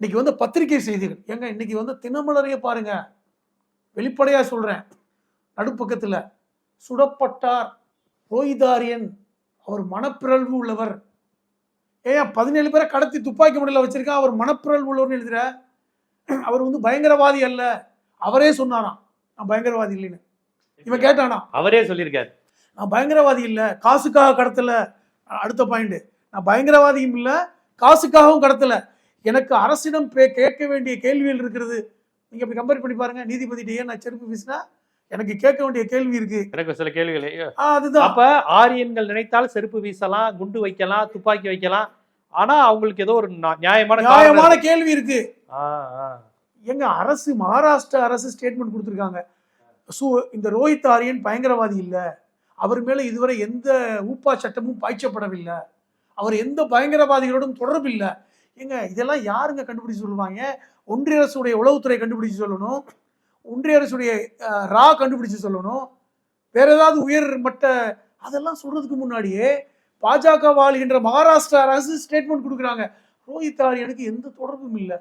இன்னைக்கு வந்து பத்திரிகை செய்திகள். ஏங்க இன்னைக்கு வந்து தினமலரையே பாருங்க. வெளிப்படையா சொல்றேன். நடுப்பக்கத்துல சுடப்பட்டார் ரோஹிதாரியன் அவர் மனப்பிறழ்வு உள்ளவர். ஏன் பதினேழு பேரை கடத்தி துப்பாக்கி முறையில் வச்சிருக்கான் அவர் மனப்பிறழ்வு உள்ளவர்னு எழுதுற. அவர் வந்து பயங்கரவாதி அல்ல. அவரே சொன்னாராம் நான் பயங்கரவாதி இல்லைன்னு. இவன் கேட்டானா அவரே சொல்லியிருக்காரு. நான் பயங்கரவாதி இல்லை காசுக்காக கடத்தல. அடுத்த பாயிண்ட் நான் பயங்கரவாதியும் இல்லை காசுக்காகவும் கடத்தல. எனக்கு அரசிடம் பே- கேட்க வேண்டிய கேள்விகள் இருக்கிறது. நீங்க இப்படி கம்பேர் பண்ணி பாருங்க. நீதிபதி ஏன் நான் செருப்பு வீசினா எனக்கு கேட்க வேண்டிய கேள்வி இருக்கு. எனக்கு சில கேள்விகள் அதுதான். அப்ப ஆரியன்கள் நினைத்தால் செருப்பு வீசலாம் குண்டு வைக்கலாம் துப்பாக்கி வைக்கலாம். ஆனா அவங்களுக்கு ஏதோ ஒரு நியாயமான நியாயமான. கேள்வி இருக்கு. எங்க அரசு மகாராஷ்டிரா அரசு ஸ்டேட்மெண்ட் கொடுத்துருக்காங்க. சு இந்த ரோஹித் ஆரியன் பயங்கரவாதி இல்லை. அவர் மேல இதுவரை எந்த ஊப்பா சட்டமும் பாய்ச்சப்படவில்லை. அவர் எந்த பயங்கரவாதிகளோடும் தொடர்பு இல்லை ஏங்க இதெல்லாம் யாருங்க கண்டுபிடிச்சு சொல்லுவாங்க? ஒன்றிய அரசுடைய உளவுத்துறை கண்டுபிடிச்சு சொல்லணும். ஒன்றிய அரசுடைய ரா கண்டுபிடிச்சு சொல்லணும். வேற ஏதாவது உயர் மட்ட அதெல்லாம் சொல்றதுக்கு முன்னாடியே பாஜக வாழ்கின்ற மகாராஷ்டிரா அரசு ஸ்டேட்மெண்ட் கொடுக்குறாங்க. ரோஹித் ஆரியனுக்கு எந்த தொடர்பும் இல்லை.